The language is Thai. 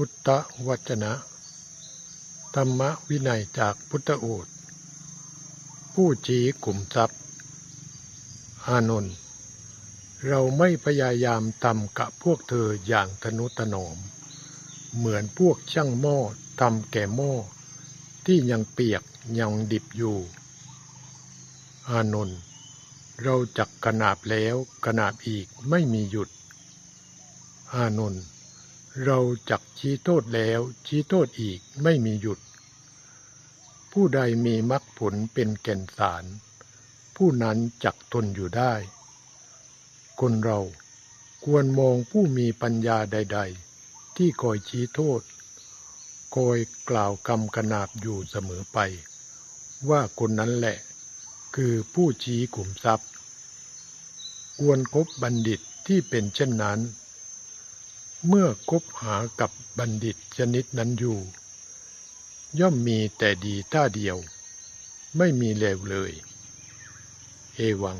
พุทธวจนะ ธรรมวินัยจากพุทธโอษผู้ชี้กลุ่มทรัพย์อานนท์เราไม่พยายามทำกับพวกเธออย่างทนุถนอม เหมือนพวกช่างหม้อทำแก่หม้อ ที่ยังเปียกยังดิบอยู่ อานนท์เราจักกระนาบแล้วกระนาบอีกไม่มีหยุด อานนท์ เราจักชี้โทษแล้วชี้โทษอีกไม่มีหยุด ผู้ใดมีมรรคผลเป็นแก่นสาร ผู้นั้นจักทนอยู่ได้ คนเราควรมองผู้มีปัญญาใด ๆ ที่คอยชี้โทษ คอยกล่าวคำกระนาบอยู่เสมอไป ว่าคนนั้นแหละ คือผู้ชี้ขุมทรัพย์ ควรคบบัณฑิตที่เป็นเช่นนั้น เมื่อคบหากับบัณฑิตชนิดนั้นอยู่ ย่อมมีแต่ดีท่าเดียว ไม่มีเลวเลย เอวัง